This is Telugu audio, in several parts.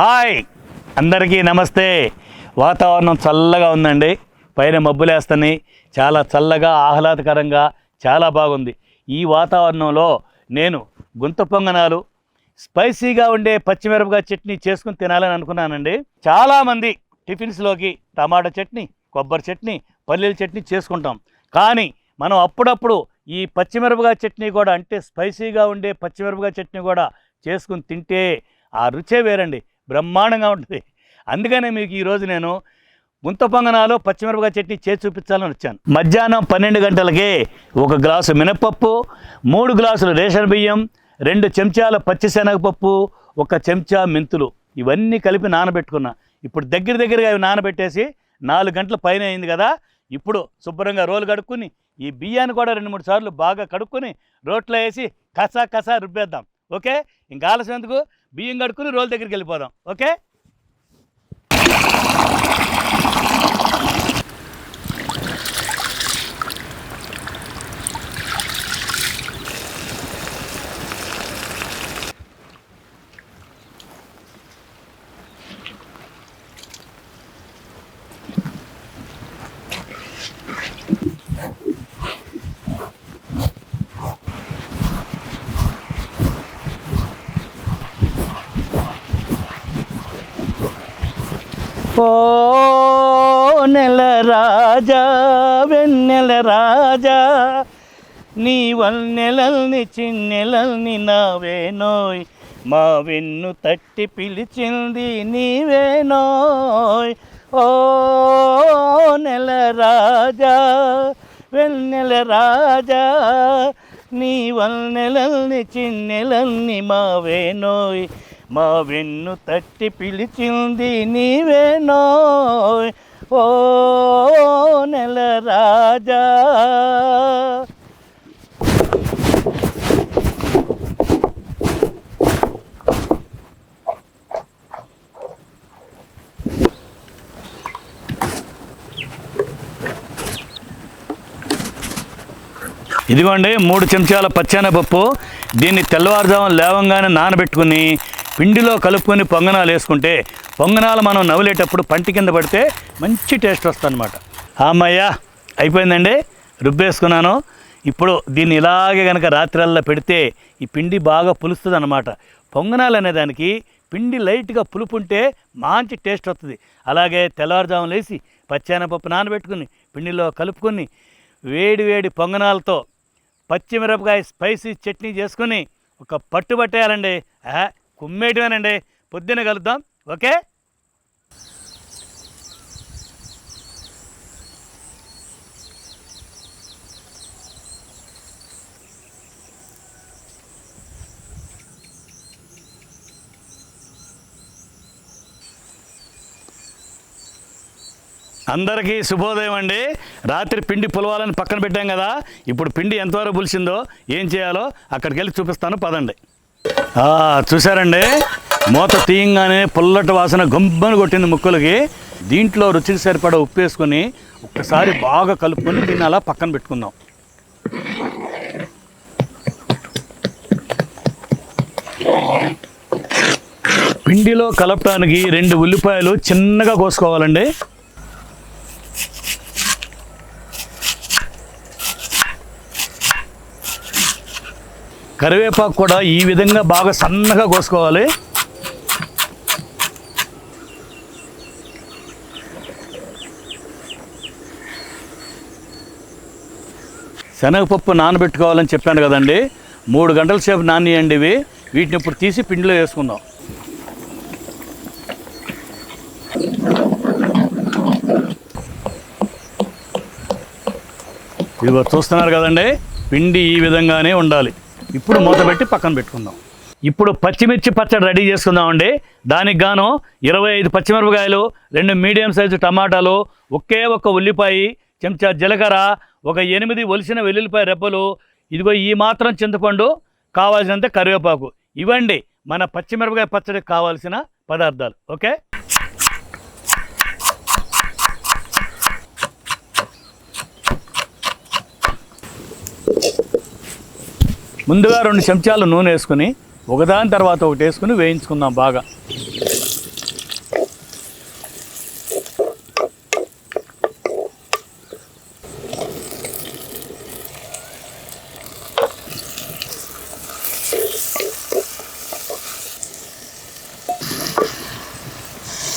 హాయ్! అందరికీ నమస్తే. వాతావరణం చల్లగా ఉందండి. పైన మబ్బులేస్తున్నాయి చాలా చల్లగా ఆహ్లాదకరంగా చాలా బాగుంది. ఈ వాతావరణంలో నేను గుంత పొంగనాలు స్పైసీగా ఉండే పచ్చిమిరపకాయ చట్నీ చేసుకుని తినాలని అనుకున్నానండి. చాలామంది టిఫిన్స్లోకి టమాటా చట్నీ కొబ్బరి చట్నీ పల్లీల చట్నీ చేసుకుంటాం. కానీ మనం అప్పుడప్పుడు ఈ పచ్చిమిరపకాయ చట్నీ కూడా అంటే స్పైసీగా ఉండే పచ్చిమిరపకాయ చట్నీ కూడా చేసుకుని తింటే ఆ రుచే వేరండి. బ్రహ్మాండంగా ఉంటుంది. అందుకనే మీకు ఈరోజు నేను గుంతపొంగనాలో పచ్చిమిరపకాయ చట్నీ చేసి చూపించాలని వచ్చాను. మధ్యాహ్నం పన్నెండు గంటలకే ఒక గ్లాసు మినపప్పు మూడు గ్లాసులు రేషన్ బియ్యం రెండు చెంచాల పచ్చిశనగపప్పు ఒక చెంచా మెంతులు. ఇవన్నీ కలిపి నానబెట్టుకున్నా. ఇప్పుడు దగ్గర దగ్గరగా అవి నానబెట్టేసి నాలుగు గంటల పైన అయింది కదా. ఇప్పుడు శుభ్రంగా రోలు కడుక్కుని ఈ బియ్యాన్ని కూడా రెండు మూడు సార్లు బాగా కడుక్కొని రోట్లో వేసి కసా కసా రుబ్బేద్దాం. ఓకే? ఇంకా ఆలస్యం ఎందుకు? బియ్యం కడుక్కుని రోల్ దగ్గరికి వెళ్ళిపోదాం. ఓకే? కోనెల రాజా వెన్నెల రాజా నీ వన్నెలల్ని చిన్నెలల్ని నావేనోయ్ మా వెన్ను తట్టి పిలిచింది నీవేనోయ్ ఓ నెల రాజా వెన్నెల రాజా నీ వన్నెలల్ని చిన్నెలల్ని మావేనోయ్ మా వెన్ను తట్టి పిలిచింది నీవేనో. ఓ నెల రాజా. ఇదిగోండి మూడు చెంచాల పచ్చెనపప్పు. దీన్ని తెల్లవారుజాము లేవంగానే నానబెట్టుకుని పిండిలో కలుపుకొని పొంగనాలు వేసుకుంటే పొంగనాలు మనం నవ్వులేటప్పుడు పంటి కింద పడితే మంచి టేస్ట్ వస్తుందన్నమాట. అమ్మయ్యా అయిపోయిందండి? రుబ్బేసుకున్నాను. ఇప్పుడు దీన్ని ఇలాగే కనుక రాత్రల్లా పెడితే ఈ పిండి బాగా పులుస్తుంది అనమాట పొంగనాలు అనేదానికి పిండి లైట్గా పులుపు ఉంటే మంచి టేస్ట్ వస్తుంది. అలాగే తెల్లవారుజామున లేసి పచ్చెనపప్పు నానబెట్టుకుని పిండిలో కలుపుకొని వేడి వేడి పొంగనాలతో పచ్చిమిరపకాయ స్పైసీ చట్నీ చేసుకుని ఒక పట్టు పట్టేయాలండి. ఆహా, కుమ్మేయటమేనండి పొద్దున్న కలుద్దాం. ఓకే? అందరికీ శుభోదయం అండి. రాత్రి పిండి పులవాలని పక్కన పెట్టాం కదా. ఇప్పుడు పిండి ఎంతవరకు పులిసిందో ఏం చేయాలో అక్కడికి వెళ్ళి చూపిస్తాను. పదండి. చూసారండి మూత తీయంగానే పుల్లటి వాసన గంబని కొట్టింది ముక్కలకి. దీంట్లో రుచికి సరిపడా ఉప్పు వేసుకొని ఒక్కసారి బాగా కలుపుకొని దీన్ని అలా పక్కన పెట్టుకుందాం. పిండిలో కలపడానికి రెండు ఉల్లిపాయలు చిన్నగా కోసుకోవాలండి. కరివేపాకు కూడా ఈ విధంగా బాగా సన్నగా కోసుకోవాలి. శనగపప్పు నానబెట్టుకోవాలని చెప్పాను కదండి. మూడు గంటల సేపు నానియండి ఇవి. వీటిని ఇప్పుడు తీసి పిండిలో వేసుకుందాం. ఇదిగో చూస్తున్నారు కదండి పిండి ఈ విధంగానే ఉండాలి. ఇప్పుడు మూత పెట్టి పక్కన పెట్టుకుందాం. ఇప్పుడు పచ్చిమిర్చి పచ్చడి రెడీ చేసుకుందామండి. దానికి గాను ఇరవై ఐదు పచ్చిమిరపకాయలు రెండు మీడియం సైజు టమాటాలు ఒకే ఒక్క ఉల్లిపాయ చెంచా జీలకర్ర ఒక ఎనిమిది ఒలిసిన వెల్లుల్లిపాయ రెబ్బలు ఇదిగో ఈ మాత్రం చింతపండు కావాల్సినంత కరివేపాకు. ఇవండి మన పచ్చిమిరపకాయ పచ్చడికి కావాల్సిన పదార్థాలు. ఓకే? ముందుగా రెండు చెంచాలు నూనె వేసుకుని ఒకదాని తర్వాత ఒకటి వేసుకుని వేయించుకుందాం బాగా.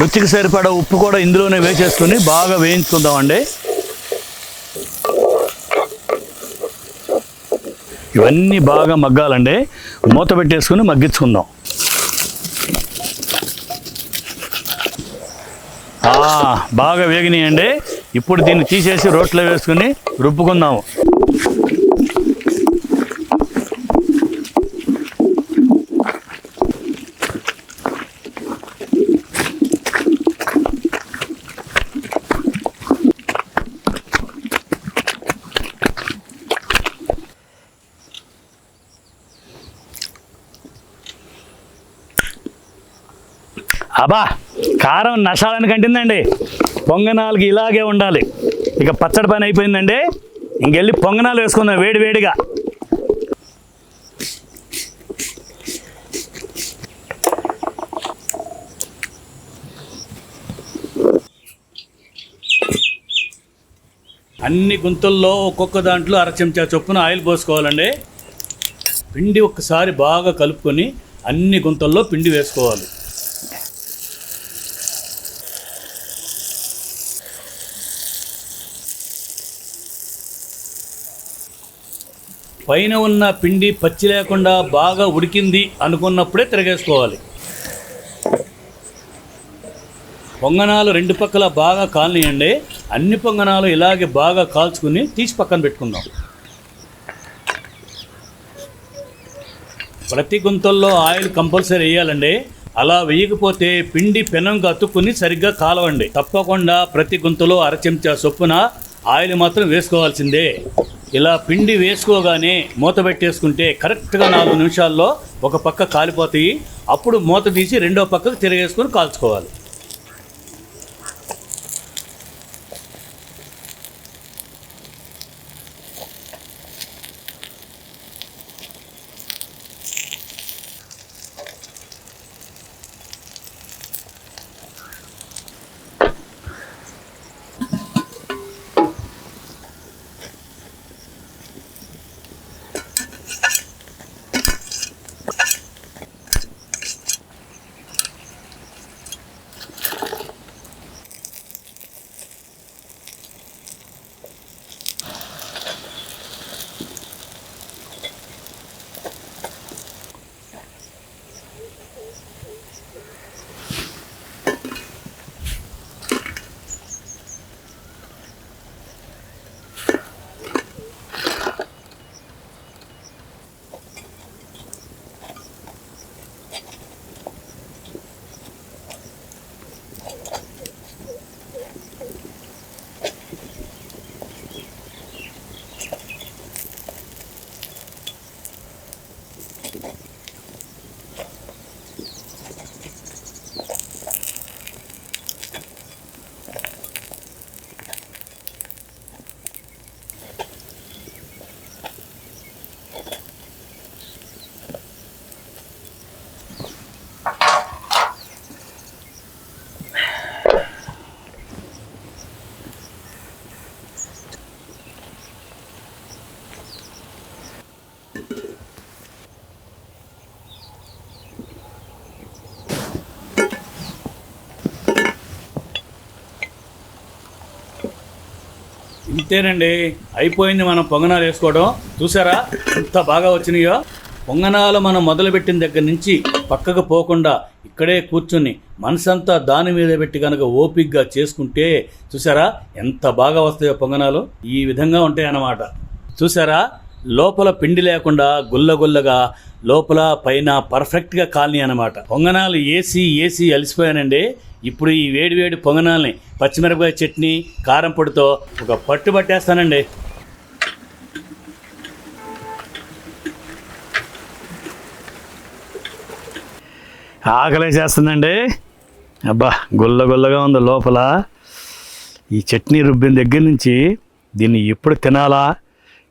రుచికి సరిపడా ఉప్పు కూడా ఇందులోనే వేసేసుకుని బాగా వేయించుకుందామండి. ఇవన్నీ బాగా మగ్గాలండి మూత పెట్టేసుకుని మగ్గించుకుందాం. బాగా వేగినాయండి. ఇప్పుడు దీన్ని తీసేసి రోట్లో వేసుకుని రుబ్బుకుందాము. అబ్బా కారం నషాలని కంటిందండి. పొంగనాలకి ఇలాగే ఉండాలి. ఇక పచ్చడి పని అయిపోయిందండి. ఇంకెళ్ళి పొంగనాలు వేసుకుందాం వేడి వేడిగా. అన్ని గుంతల్లో ఒక్కొక్క దాంట్లో అర చెంచా చొప్పున ఆయిల్ పోసుకోవాలండి. పిండి ఒక్కసారి బాగా కలుపుకొని అన్ని గుంతల్లో పిండి వేసుకోవాలి. పైన ఉన్న పిండి పచ్చి లేకుండా బాగా ఉడికింది అనుకున్నప్పుడే తిరగేసుకోవాలి. పొంగనాలు రెండు పక్కల బాగా కాలనియండి. అన్ని పొంగనాలు ఇలాగే బాగా కాల్చుకుని తీసి పక్కన పెట్టుకుందాం. ప్రతి గుంతల్లో ఆయిల్ కంపల్సరీ వేయాలండి. అలా వేయకపోతే పిండి పెనంగా అతుక్కుని సరిగ్గా కాలవండి. తప్పకుండా ప్రతి గుంతలో అర చెంచా చొప్పున ఆయిల్ మాత్రం వేసుకోవాల్సిందే. ఇలా పిండి వేసుకోగానే మూత పెట్టేసుకుంటే కరెక్ట్గా నాలుగు నిమిషాల్లో ఒక పక్క కాలిపోతాయి. అప్పుడు మూత తీసి రెండో పక్కకు తిరగేసుకొని కాల్చుకోవాలి. ఇంతేనండి అయిపోయింది మనం పొంగనాలు వేసుకోవడం. చూసారా? ఎంత బాగా వచ్చినాయో. పొంగనాలు మనం మొదలుపెట్టిన దగ్గర నుంచి పక్కకు పోకుండా ఇక్కడే కూర్చుని మనసంతా దాని మీద పెట్టి కనుక ఓపిగ్గా చేసుకుంటే చూసారా? ఎంత బాగా వస్తాయో పొంగనాలు. ఈ విధంగా ఉంటాయి అన్నమాట చూసారా? లోపల పిండి లేకుండా గుల్లగుల్లగా లోపల పైన పర్ఫెక్ట్గా కాలనీ అనమాట పొంగనాలు ఏసీ ఏసీ అలసిపోయానండి. ఇప్పుడు ఈ వేడి వేడి పొంగనాల్ని పచ్చిమిరపకాయ చట్నీ కారం పొడితో ఒక పట్టు పట్టేస్తానండి. ఆకలే చేస్తుందండి. అబ్బా గుల్ల గుల్లగా ఉంది లోపల. ఈ చట్నీ రుబ్బిన దగ్గర నుంచి దీన్ని ఎప్పుడు తినాలా?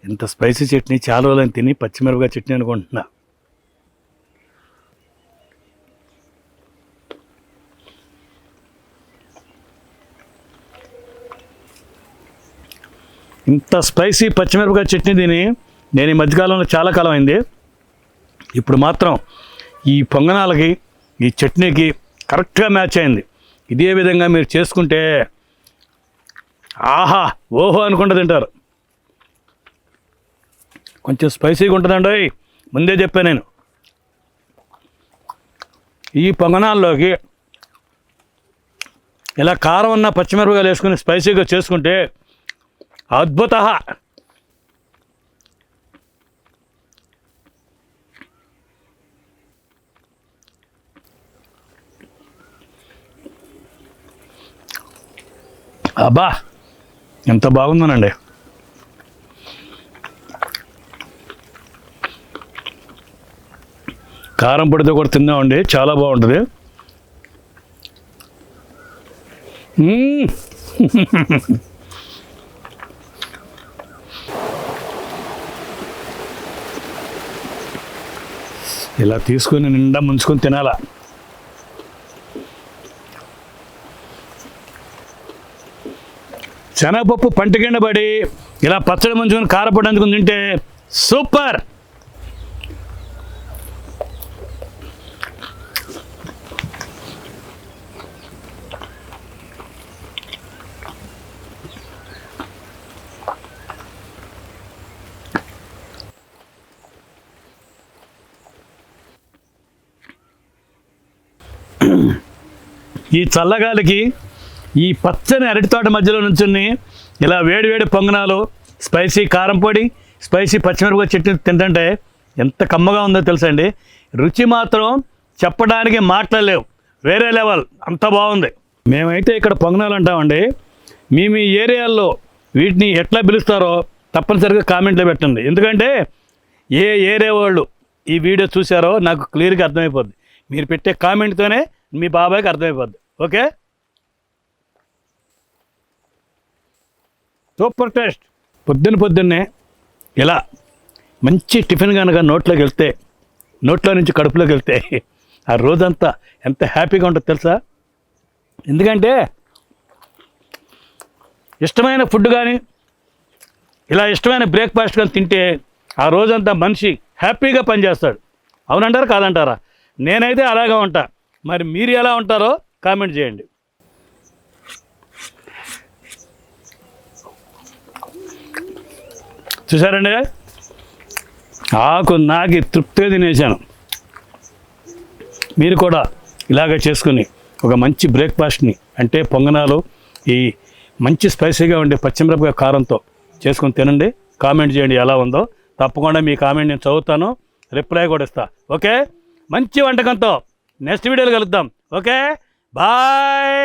ఇంత స్పైసీ చట్నీ చాలా రోజులు తిని పచ్చిమిరపకాయ చట్నీ అనుకుంటున్నా. ఇంత స్పైసీ పచ్చిమిరపకాయ చట్నీ తిని నేను ఈ మధ్యకాలంలో చాలా కాలం అయింది ఇప్పుడు మాత్రం ఈ పొంగనాలకి ఈ చట్నీకి కరెక్ట్గా మ్యాచ్ అయింది. ఇదే విధంగా మీరు చేసుకుంటే ఆహా ఓహో అనుకుంటూ తింటారు. కొంచెం స్పైసీగా ఉంటుందండి. ముందే చెప్పాను నేను. ఈ పొంగనాల్లోకి ఇలా కారం ఉన్న పచ్చిమిరపకాయలు వేసుకుని స్పైసీగా చేసుకుంటే అద్భుత. అబ్బా ఎంత బాగుందనండి. కారం పొడితో కూడా తిందామండి చాలా బాగుంటుంది. మ్మ్. ఇలా తీసుకొని నిండా ముంచుకొని తినాలా? శనగపప్పు పంట ఇలా పచ్చడి ముంచుకొని కారపడి అందుకుని తింటే సూపర్! ఈ చల్లగాలికి ఈ పచ్చని అరటి తోట మధ్యలో నుంచుని ఇలా వేడివేడి పొంగనాలు స్పైసీ కారం పొడి స్పైసీ పచ్చిమిరపకాయ చట్నీ తింటుంటే ఎంత కమ్మగా ఉందో తెలుసండి. రుచి మాత్రం చెప్పడానికి మాట్లాడలేవు వేరే లెవెల్. అంత బాగుంది. మేమైతే ఇక్కడ పొంగనాలు అంటామండి. మీ మీ ఏరియాల్లో వీటిని ఎట్లా పిలుస్తారో తప్పనిసరిగా కామెంట్లో పెట్టండి. ఎందుకంటే ఏ ఏరియా వాళ్ళు ఈ వీడియో చూసారో నాకు క్లియర్గా అర్థమైపోద్ది. మీరు పెట్టే కామెంట్తోనే మీ బాబాయ్కి అర్థమైపోద్ది. ఓకే? Super taste. పొద్దున్న పొద్దున్నే ఇలా మంచి టిఫిన్ కనుక నోట్లోకి వెళ్తే నోట్లో నుంచి కడుపులోకి వెళ్తే ఆ రోజంతా ఎంత హ్యాపీగా ఉంటుందో తెలుసా? ఎందుకంటే ఇష్టమైన ఫుడ్ కానీ ఇలా ఇష్టమైన బ్రేక్ఫాస్ట్ కానీ తింటే ఆ రోజంతా మనిషి హ్యాపీగా పనిచేస్తాడు. అవునంటారా కాదంటారా? నేనైతే అలాగే ఉంటా. మరి మీరు ఎలా ఉంటారో కామెంట్ చేయండి. చూసారండి ఆకు నాకి తృప్తిగా తినేసాను మీరు కూడా ఇలాగ చేసుకుని ఒక మంచి బ్రేక్ఫాస్ట్ని అంటే పొంగనాలు ఈ మంచి స్పైసీగా ఉండే పచ్చిమిరపకాయ కారంతో చేసుకుని తినండి. కామెంట్ చేయండి ఎలా ఉందో. తప్పకుండా మీ కామెంట్ నేను చదువుతాను. రిప్లై కూడా ఇస్తా. ఓకే? మంచి వంటకంతో నెక్స్ట్ వీడియోలో కలుద్దాం. Okay bye